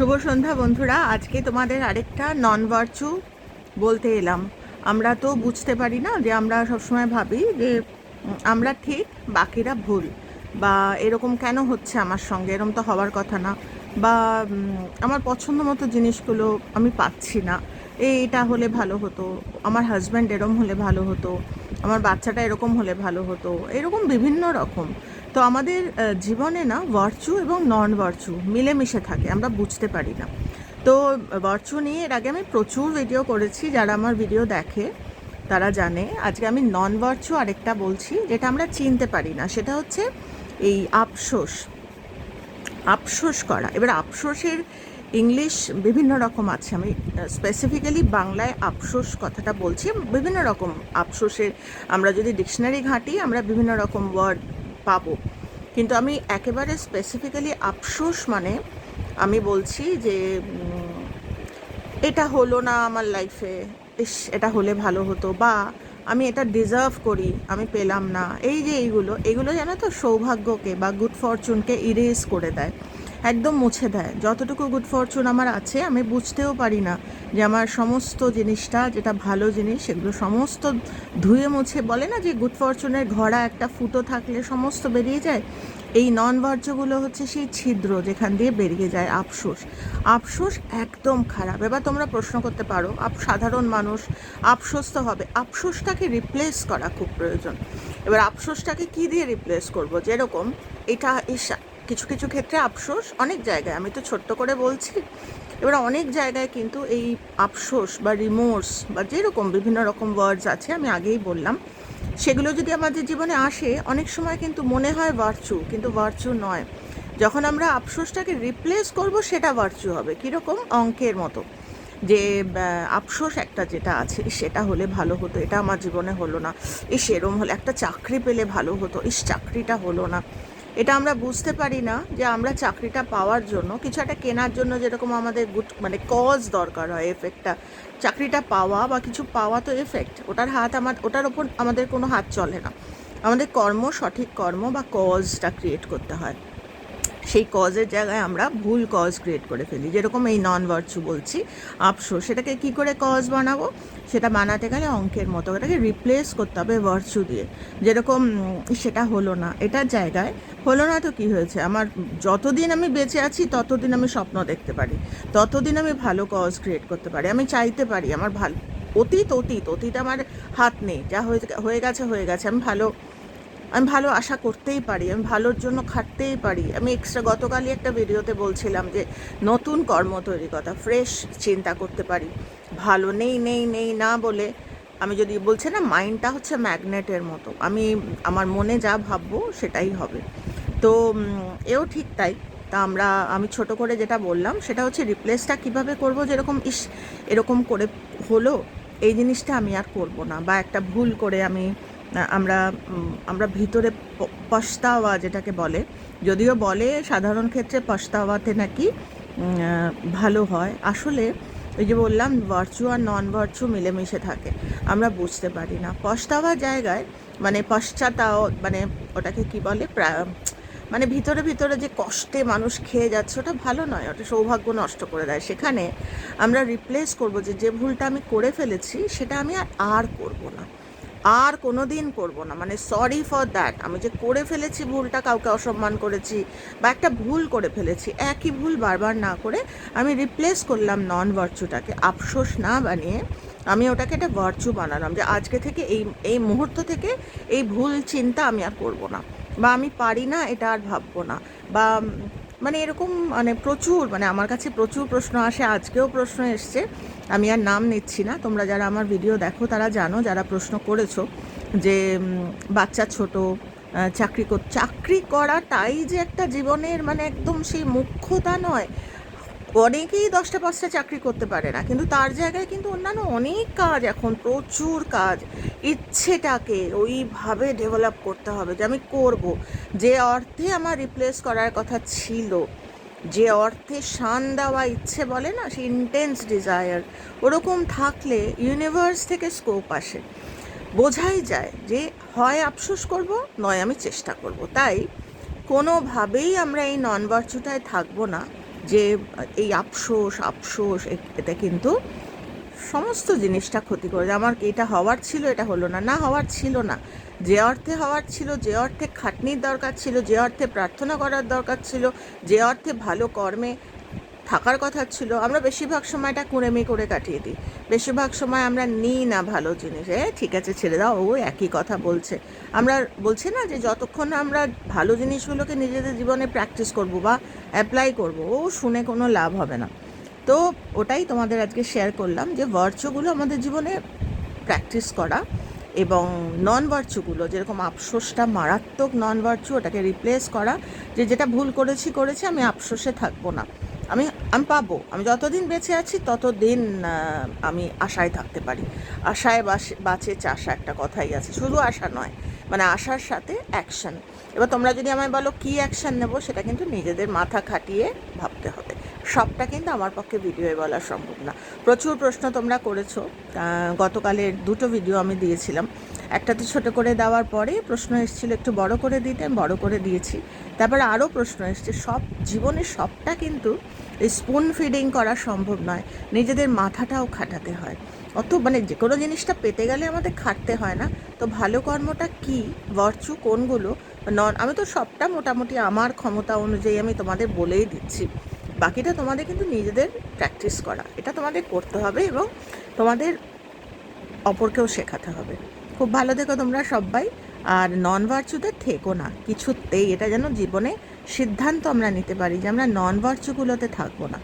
শুভ সন্ধ্যা বন্ধুরা। আজকে তোমাদের আরেকটা নন ভার্চু বলতে এলাম। আমরা তো বুঝতে পারি না যে আমরা সবসময় ভাবি যে আমরা ঠিক, বাকিরা ভুল। বা এরকম কেন হচ্ছে আমার সঙ্গে? এরকম তো হওয়ার কথা না। বা আমার পছন্দ মতো জিনিসগুলো আমি পাচ্ছি না। এই এটা হলে ভালো হতো। আমার হাজব্যান্ড এরকম হলে ভালো হতো। আমার বাচ্চাটা এরকম হলে ভালো হতো। এরকম বিভিন্ন রকম। তো আমাদের জীবনে না ভার্চু এবং নন ভার্চু মিলেমিশে থাকে, আমরা বুঝতে পারি না। তো ভার্চু নিয়ে এর আগে আমি প্রচুর ভিডিও করেছি, যারা আমার ভিডিও দেখে, তারা জানে। আজকে আমি নন ভার্চু আরেকটা বলছি, যেটা আমরা চিনতে পারি না। সেটা হচ্ছে এই আফসোস। আফসোস করা। এবার আফসোসের ইংলিশ বিভিন্ন রকম আছে। আমি স্পেসিফিক্যালি বাংলায় আফসোস কথাটা বলছি। বিভিন্ন রকম আফসোসের, আমরা যদি ডিকশনারি ঘাঁটি, আমরা বিভিন্ন রকম ওয়ার্ড পাবো। কিন্তু আমি একেবারে স্পেসিফিক্যালি আফসোস মানে আমি বলছি যে এটা হলো না আমার লাইফে ইস, এটা হলে ভালো হতো বা আমি এটা ডিজার্ভ করি, আমি পেলাম না। এই যে এইগুলো, এগুলো জানো তো সৌভাগ্যকে বা গুড ফরচুনকে ইরেজ করে দেয়। একদম মুছে দেয়। যতটুকু গুড ফরচুন আমার আছে, আমি বুঝতেও পারি না যে আমার সমস্ত জিনিসটা, যেটা ভালো জিনিস সেগুলো সমস্ত ধুয়ে মুছে, বলে না যে গুড ফরচুনের ঘোড়া একটা ফুটো থাকলে সমস্ত বেরিয়ে যায়? এই নন ভার্যগুলো হচ্ছে সেই ছিদ্র যেখান দিয়ে বেরিয়ে যায় আফসোস। আফসোস একদম খারাপ। এবার তোমরা প্রশ্ন করতে পারো, আপ, সাধারণ মানুষ আফসোস তো হবে। আফসোসটাকে রিপ্লেস করা খুব প্রয়োজন। এবার আফসোসটাকে কি দিয়ে রিপ্লেস করব? যেরকম এটা, ইস কিছু কিছু ক্ষেত্রে আফসোস অনেক জায়গায়, আমি তো ছোট্ট করে বলছি। এবার অনেক জায়গায় কিন্তু এই আফসোস বা রিমোর্স বা যেরকম বিভিন্ন রকম ওয়ার্ডস আছে, আমি আগেই বললাম। সেগুলো যদি আমাদের জীবনে আসে, অনেক সময় কিন্তু মনে হয় ভার্চু কিন্তু ভার্চু নয়। যখন আমরা আফসোসটাকে রিপ্লেস করব, সেটা ভার্চু হবে। কীরকম? অঙ্কের মতো। যে আফসোস একটা যেটা আছে সেটা হলে ভালো হতো, এটা আমার জীবনে হলো না। ইস এরম হলে একটা চাকরি পেলে ভালো হতো, ইস, চাকরিটা হলো না। এটা আমরা বুঝতে পারি না যে আমরা চাকরিটা পাওয়ার জন্য কিছু একটা কেনার জন্য যেরকম আমাদের গুড মানে কজ দরকার হয় এফেক্টটা চাকরিটা পাওয়া বা কিছু পাওয়া তো এফেক্ট ওটার হাত আমার, ওটার ওপর আমাদের কোনো হাত চলে না। আমাদের কর্ম, সঠিক কর্ম বা কজটা ক্রিয়েট করতে হয়। সেই কজের জায়গায় আমরা ভুল কজ ক্রিয়েট করে ফেলি। যেরকম এই নন ভার্চু বলছি আফসোস সেটাকে কি করে কজ বানাবো? সেটা বানাতে গেলে অঙ্কের মতো ওটাকে রিপ্লেস করতে হবে ভার্চু দিয়ে। যেরকম সেটা হলো না, এটার জায়গায় হলো না তো কি হয়েছে? আমার যতদিন আমি বেঁচে আছি, ততদিন আমি স্বপ্ন দেখতে পারি। ততদিন আমি ভালো কজ ক্রিয়েট করতে পারি। আমি চাইতে পারি, আমার ভালো, অতীত অতীত অতীত আমার হাত নেই। যা হয়ে গেছে হয়ে গেছে, আমি ভালো আমি ভালো আশা করতেই পারি, আমি ভালোর জন্য খাটতেই পারি। আমি এক্সট্রা গতকালই একটা ভিডিওতে বলছিলাম যে, নতুন কর্ম তৈরি কথা ফ্রেশ চিন্তা করতে পারি। ভালো নেই নেই নেই না বলে আমি যদি বলছে না মাইন্ডটা হচ্ছে ম্যাগনেটের মতো। আমি, আমার মনে যা ভাববো সেটাই হবে। তো এও ঠিক তাই। তা আমরা, আমি ছোট করে যেটা বললাম, সেটা হচ্ছে রিপ্লেসটা কীভাবে করব, যেরকম, ইস, এরকম করে হলো, এই জিনিসটা আমি আর করব না। বা একটা ভুল করে আমি আমরা আমরা ভিতরে পস্তাওয়া যেটাকে বলে, যদিও বলে সাধারণ ক্ষেত্রে পস্তাওয়াতে নাকি ভালো হয়। আসলে ওই যে বললাম ভার্চু আর নন ভার্চু মিলেমিশে থাকে। আমরা বুঝতে পারি না। পস্তাওয়ার জায়গায় মানে পশ্চাতাও মানে ওটাকে কি বলে মানে ভিতরে ভিতরে যে কষ্টে মানুষ খেয়ে যাচ্ছে, ওটা ভালো নয়। ওটা সৌভাগ্য নষ্ট করে দেয়। সেখানে আমরা রিপ্লেস করব যে যে ভুলটা আমি করে ফেলেছি, সেটা আমি আর আর করব না। আর কোনো দিন করব না। মানে সরি ফর দ্যাট আমি যে করে ফেলেছি ভুলটা, কাউকে অসম্মান করেছি বা একটা ভুল করে ফেলেছি, একই ভুল বারবার না করে আমি রিপ্লেস করলাম নন ভার্চুটাকে আফসোস না বানিয়ে আমি ওটাকে একটা ভার্চু বানালাম যে আজকে থেকে এই এই মুহূর্ত থেকে এই ভুল চিন্তা আমি আর করব না। বা আমি পারি না, এটা আর ভাববো না। বা মানে এরকম মানে প্রচুর মানে আমার কাছে প্রচুর প্রশ্ন আসে, আজকেও প্রশ্ন এসছে। আমি আর নাম নিচ্ছি না, তোমরা যারা আমার ভিডিও দেখো তারা জানো, যারা প্রশ্ন করেছ যে বাচ্চা ছোট চাকরি কর, চাকরি করাটাই যে একটা জীবনের মানে একদম সেই মুখ্যতা নয় অনেকেই দশটা, পাঁচটা চাকরি করতে পারে না, কিন্তু তার জায়গায় কিন্তু অন্যান্য অনেক কাজ এখন, প্রচুর কাজ। ইচ্ছেটাকে ওইভাবে ডেভেলপ করতে হবে যে আমি করব। যে অর্থে আমার রিপ্লেস করার কথা ছিল, যে অর্থে শান দেওয়া ইচ্ছে বলে না সে ইন্টেন্স ডিজায়ার ওরকম থাকলে ইউনিভার্স থেকে স্কোপ আসে। বোঝাই যায় যে হয় আফসোস করব, নয় আমি চেষ্টা করব। তাই কোনোভাবেই আমরা এই নন ভার্চুটায় থাকব না। যে, এই আফসোস আফসোস এটা কিন্তু সমস্ত জিনিসটা ক্ষতি করে। আমার এটা হওয়ার ছিল, এটা হলো না না হওয়ার ছিল না যে অর্থে হওয়ার ছিল, যে অর্থে খাটনির দরকার ছিল, যে অর্থে প্রার্থনা করার দরকার ছিল, যে অর্থে ভালো কর্মে থাকার কথা ছিল, আমরা বেশিরভাগ সময়টা কুড়েমি করে কাটিয়ে দিই। বেশিরভাগ সময় আমরা নিই না ভালো জিনিস। এ, ঠিক আছে, ছেড়ে দাও, ও একই কথা বলছে। আমরা বলছি না যে, যতক্ষণ আমরা ভালো জিনিসগুলোকে নিজেদের জীবনে প্র্যাকটিস করব বা অ্যাপ্লাই করব, ও শুনে কোনো লাভ হবে না। তো ওটাই তোমাদের আজকে শেয়ার করলাম যে ভার্চুগুলো আমাদের জীবনে প্র্যাকটিস করা এবং নন ভার্চুগুলো যেরকম আফসোসটা, মারাত্মক নন ভার্চু ওটাকে রিপ্লেস করা, যে, যেটা ভুল করেছি করেছি, আমি আফসোসে থাকব না। আমি আমি পাবো। আমি যতদিন বেঁচে আছি, ততদিন আমি আশায় থাকতে পারি। আশায় বাঁচে চাষা একটা কথাই আছে। শুধু আশা নয় মানে আশার সাথে অ্যাকশন এবার তোমরা যদি আমায় বলো কী অ্যাকশন নেব, সেটা কিন্তু নিজেদের মাথা খাটিয়ে ভাবতে হবে। সবটা কিন্তু আমার পক্ষে ভিডিওয়ে বলা সম্ভব না। প্রচুর প্রশ্ন তোমরা করেছ। গতকালের দুটো ভিডিও আমি দিয়েছিলাম। একটাতে ছোট করে দেওয়ার পরে প্রশ্ন এসেছিল একটু বড় করে দিতে, আমি বড় করে দিয়েছি। তারপরে আরও প্রশ্ন এসছে, সব জীবনে সবটা কিন্তু স্পুন ফিডিং করা সম্ভব নয়, নিজেদের মাথাটাও খাটাতে হয়। অত মানে যে কোনো জিনিসটা পেতে গেলে আমাদের খাটতে হয় না। তো ভালো কর্মটা কি ভার্চু কোনগুলো? নন, আমি তো সবটা মোটামুটি আমার ক্ষমতা অনুযায়ী আমি তোমাদের বলেই দিচ্ছি। বাকিটা তোমাদের কিন্তু নিজেদের প্র্যাকটিস করা। এটা তোমাদের করতে হবে এবং তোমাদের অপরকেও শেখাতে হবে। খুব ভালো থেকো তোমরা সবাই আর নন ভার্চুতে থেকো না, কিছুতেই। এটা যেন জীবনে সিদ্ধান্ত আমরা নিতে পারি যে আমরা নন ভার্চুগুলোতে থাকব না।